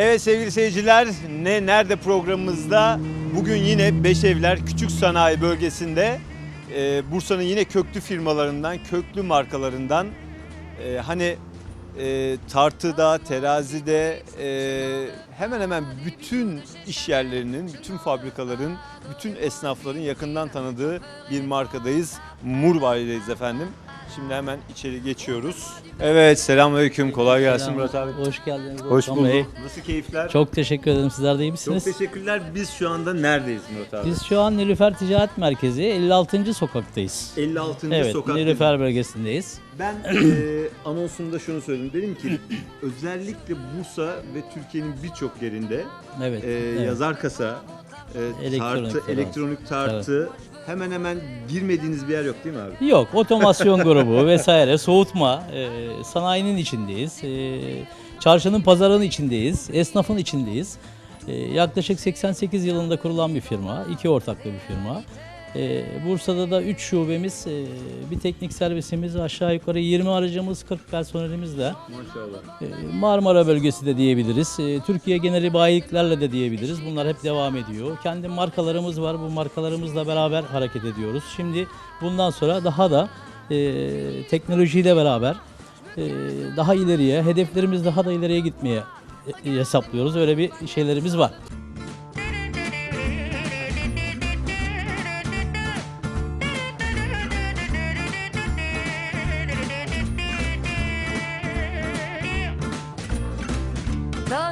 Evet sevgili seyirciler, ne nerede programımızda bugün yine Beşevler Küçük Sanayi Bölgesi'nde e, Bursa'nın yine köklü firmalarından, köklü markalarından e, hani e, tartıda, terazide e, hemen hemen bütün iş yerlerinin, bütün fabrikaların, bütün esnafların yakından tanıdığı bir markadayız. Murbay'dayız efendim. Şimdi hemen içeri geçiyoruz. Evet selamünaleyküm. Kolay gelsin Selam, Murat abi. Hoş geldiniz. Hoş Volkan Bey. bulduk. Nasıl keyifler? Çok teşekkür ederim. Sizler de iyi Çok misiniz? teşekkürler. Biz şu anda neredeyiz Murat abi? Biz şu an Nilüfer Ticaret Merkezi 56. sokaktayız. 56. Evet, sokakta. Nilüfer bölgesindeyiz. Ben e, anonsumda şunu söyledim. Dedim ki özellikle Bursa ve Türkiye'nin birçok yerinde Evet. e, evet. yazar kasa, e, Elektronik tartı, tarafı. elektronik tartı hemen hemen girmediğiniz bir yer yok değil mi abi? Yok, otomasyon grubu vesaire, soğutma, e, sanayinin içindeyiz. E, çarşının, pazarın içindeyiz. Esnafın içindeyiz. E, yaklaşık 88 yılında kurulan bir firma, iki ortaklı bir firma. E, Bursa'da da 3 şubemiz, e, bir teknik servisimiz, aşağı yukarı 20 aracımız, 40 personelimizle. Maşallah. Ee, Marmara bölgesi de diyebiliriz. Ee, Türkiye geneli bayiliklerle de diyebiliriz. Bunlar hep devam ediyor. Kendi markalarımız var. Bu markalarımızla beraber hareket ediyoruz. Şimdi bundan sonra daha da e, teknolojiyle beraber e, daha ileriye, hedeflerimiz daha da ileriye gitmeye e, hesaplıyoruz. Öyle bir şeylerimiz var.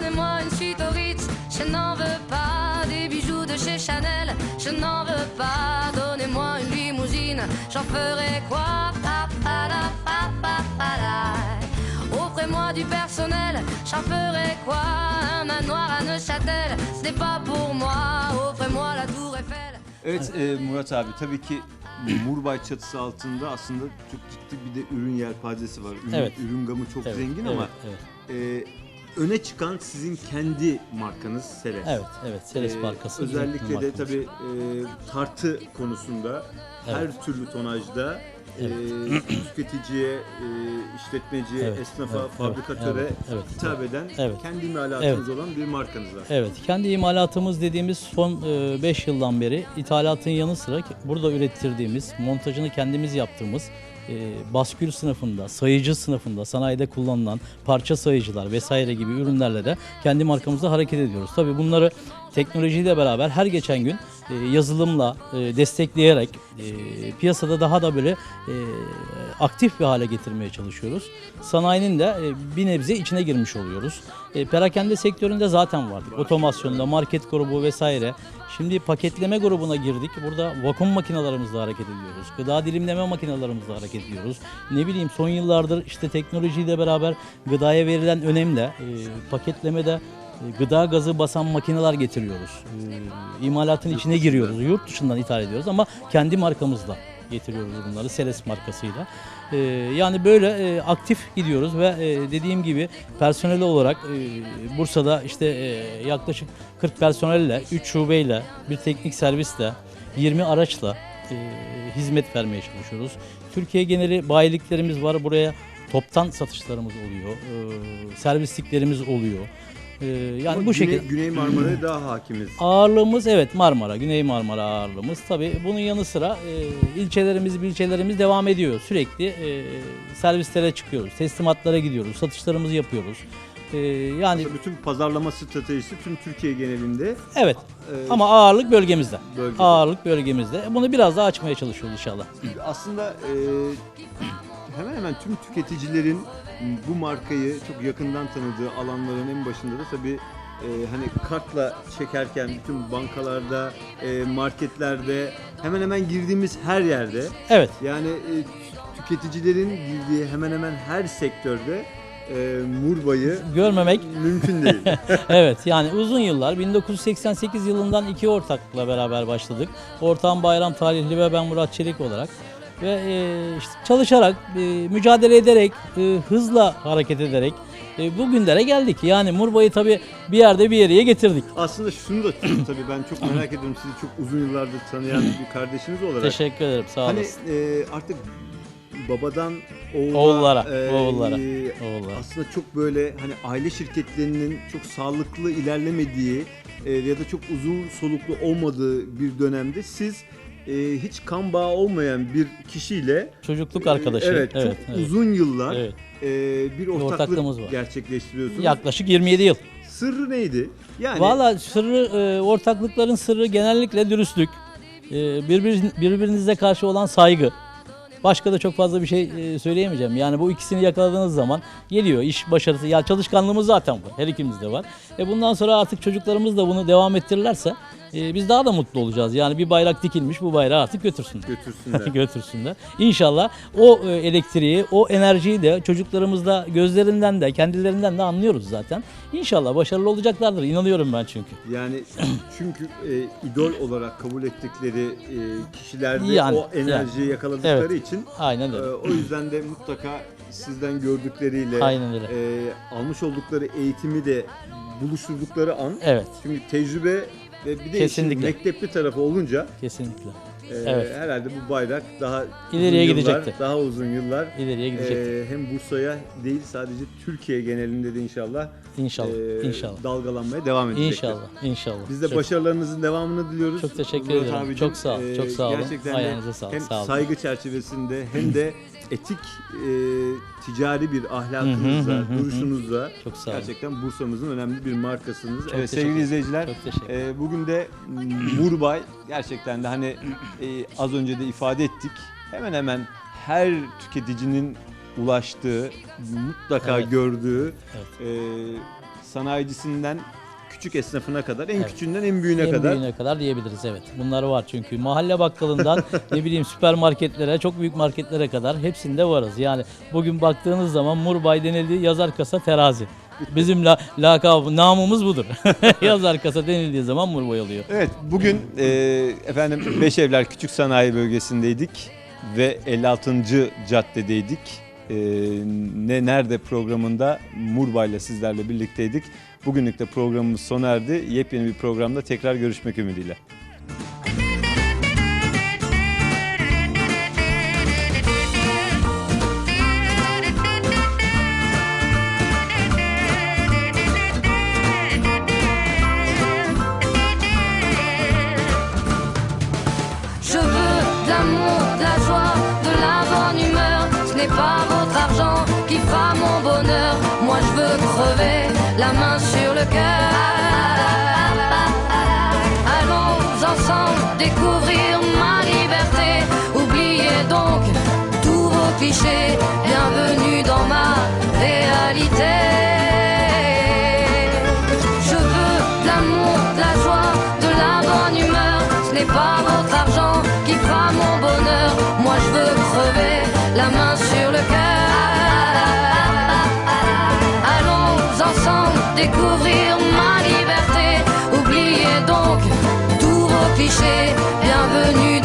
Donnez-moi une suite au Ritz, je n'en veux pas des bijoux de chez Chanel, je n'en veux pas. Donnez-moi une limousine, j'en ferai quoi Pa, pa, la, pa, pa, pa, la. Offrez-moi du personnel, j'en ferai quoi Un manoir à Neuchâtel, ce n'est pas pour moi. Offrez-moi la tour Eiffel. Evet e, Murat abi tabii ki Murbay çatısı altında aslında çok ciddi bir de ürün yelpazesi var. Ürün, Evet. ürün gamı çok Evet, zengin evet, ama evet. e, öne çıkan sizin kendi markanız Seles. Evet, evet. Seles Ee, markası. Özellikle de tabii e, tartı konusunda her türlü tonajda e, tüketiciye, e, işletmeciye, Evet, esnafa, evet, fabrikatöre evet, evet, hitap eden Evet. kendi imalatınız olan bir markanız var. Evet, kendi imalatımız dediğimiz son 5 yıldan beri ithalatın yanı sıra burada ürettirdiğimiz, montajını kendimiz yaptığımız e, baskül sınıfında, sayıcı sınıfında, sanayide kullanılan parça sayıcılar vesaire gibi ürünlerle de kendi markamızda hareket ediyoruz. Tabii bunları teknolojiyle beraber her geçen gün e, yazılımla e, destekleyerek e, piyasada daha da böyle e, aktif bir hale getirmeye çalışıyoruz. Sanayinin de e, bir nebze içine girmiş oluyoruz. E, perakende sektöründe zaten vardık. Otomasyonda, market grubu vesaire. Şimdi paketleme grubuna girdik. Burada vakum makinalarımızla hareket ediyoruz. Gıda dilimleme makinalarımızla hareket ediyoruz. Ne bileyim son yıllardır işte teknolojiyle beraber gıdaya verilen önemle e, paketlemede e, gıda gazı basan makineler getiriyoruz. E, imalatın içine giriyoruz. Yurt dışından ithal ediyoruz ama kendi markamızla getiriyoruz bunları Seles markasıyla. E, yani böyle e, aktif gidiyoruz ve e, dediğim gibi personel olarak e, Bursa'da işte e, yaklaşık 40 personelle, 3 şubeyle, bir teknik servisle, 20 araçla e, hizmet vermeye çalışıyoruz. Türkiye geneli bayiliklerimiz var. Buraya toptan satışlarımız oluyor. E, servisliklerimiz oluyor. E, yani Ama bu Güney, şekilde Güney Marmara'ya daha hakimiz. Ağırlığımız evet Marmara, Güney Marmara ağırlığımız. Tabii bunun yanı sıra e, ilçelerimiz, ilçelerimiz devam ediyor. Sürekli e, servislere çıkıyoruz, teslimatlara gidiyoruz, satışlarımızı yapıyoruz. E, yani Bütün pazarlama stratejisi tüm Türkiye genelinde evet e, ama ağırlık bölgemizde. Bölgede. Ağırlık bölgemizde. Bunu biraz daha açmaya çalışıyoruz inşallah. aslında e, hemen hemen tüm tüketicilerin bu markayı çok yakından tanıdığı alanların en başında da tabii e, hani kartla çekerken bütün bankalarda, e, marketlerde hemen hemen girdiğimiz her yerde Evet. yani e, tüketicilerin girdiği hemen hemen her sektörde e, Murba'yı Görmemek mümkün değil. evet yani uzun yıllar 1988 yılından iki ortakla beraber başladık. Ortağım Bayram Talihli ve ben Murat Çelik olarak. Ve e, işte çalışarak, e, mücadele ederek, e, hızla hareket ederek e, bugünlere geldik. Yani Murba'yı tabii bir yerde bir yere getirdik. Aslında şunu da tabii ben çok merak ediyorum sizi çok uzun yıllardır tanıyan bir kardeşiniz olarak. Teşekkür ederim sağ Hani olasın. e, artık babadan oğula, Oğullara, e, oğullara, e, oğullara. aslında çok böyle hani aile şirketlerinin çok sağlıklı ilerlemediği e, ya da çok uzun soluklu olmadığı bir dönemde siz e, hiç kan bağı olmayan bir kişiyle Çocukluk e, arkadaşı. evet, çok uzun yıllar Evet. e, bir ortaklık ortaklığımız var. gerçekleştiriyorsunuz. Yaklaşık 27 yıl. Sırrı neydi? Yani Valla sırrı, e, ortaklıkların sırrı genellikle dürüstlük, e, birbir, birbirinize karşı olan saygı. Başka da çok fazla bir şey e, söyleyemeyeceğim. Yani bu ikisini yakaladığınız zaman geliyor iş başarısı. Ya çalışkanlığımız zaten var. Her ikimizde var. E bundan sonra artık çocuklarımız da bunu devam ettirirlerse e, biz daha da mutlu olacağız. Yani bir bayrak dikilmiş bu bayrağı artık götürsünler. götürsünler. götürsünler. İnşallah o e, elektriği, o enerjiyi de çocuklarımızda gözlerinden de kendilerinden de anlıyoruz zaten. İnşallah başarılı olacaklardır. İnanıyorum ben çünkü. Yani çünkü e, idol olarak kabul ettikleri e, kişilerde Yani, o enerjiyi yakaladıkları için Aynen e, öyle. o yüzden de mutlaka sizden gördükleriyle Aynen öyle. e, almış oldukları eğitimi de buluşturdukları an Evet, çünkü tecrübe ve bir de işin Kesinlikle. mektepli tarafı olunca kesinlikle. E, Evet. herhalde bu bayrak daha İleriye uzun yıllar, gidecektir. daha uzun yıllar İleriye gidecektir. e, hem Bursa'ya değil sadece Türkiye genelinde de inşallah İnşallah, e, inşallah. dalgalanmaya devam edecektir. İnşallah, inşallah. Biz de Çok- başarılarınızın devamını diliyoruz. Çok teşekkür Murat ederim. abicim. Çok sağ ol, Ee, çok sağ olun. Gerçekten Ayağınıza sağlık, Hem sağ olun. saygı çerçevesinde hem de etik e, ticari bir ahlakınızla, duruşunuzla Çok sağ olun. gerçekten Bursa'mızın önemli bir markasınız. Çok evet teşekkür sevgili ederim. izleyiciler Çok teşekkür e, bugün de Murbay gerçekten de hani e, az önce de ifade ettik. Hemen hemen her tüketicinin ulaştığı, mutlaka Evet. gördüğü Evet. e, sanayicisinden küçük esnafına kadar, en Evet. küçüğünden en büyüğüne en kadar büyüğüne kadar diyebiliriz evet. Bunlar var çünkü mahalle bakkalından ne bileyim süpermarketlere, çok büyük marketlere kadar hepsinde varız. Yani bugün baktığınız zaman Murbay denildiği yazar kasa terazi. Bizim la, lakabı, namımız budur. yazar kasa denildiği zaman Murbay oluyor. Evet, bugün e, efendim Beşevler Küçük Sanayi Bölgesi'ndeydik ve 56. caddedeydik. E, ne nerede programında Murbay'la sizlerle birlikteydik. Bugünlük de programımız sona erdi. Yepyeni bir programda tekrar görüşmek ümidiyle. Pas votre argent qui fera mon bonheur. Moi je veux crever le cœur. Allons ensemble découvrir ma liberté. Oubliez donc tous vos clichés. Bienvenue dans ma réalité. Je veux de l'amour, de la joie, de la bonne humeur. Ce n'est pas votre argent qui fera mon bonheur. Moi je veux crever la main sur le cœur. Découvrir ma liberté. Oubliez donc tous vos clichés. Bienvenue